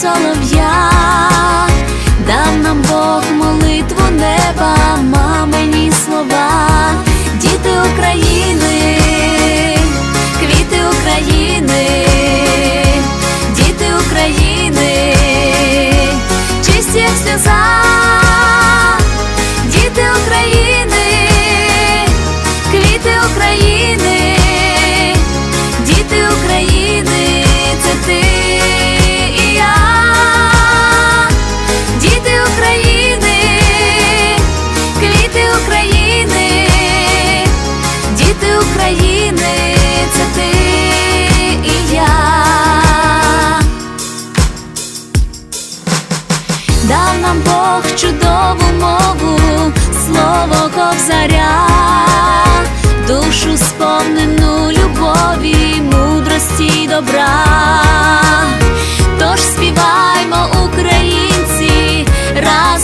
солов'я, дав нам Бог молитву неба, мамині слова, діти України, квіти України, діти України, чисті як діти України, квіти України, діти України, чудову мову, слово ковзаря, душу сповнену любові, мудрості й добра, тож співаймо українці разом.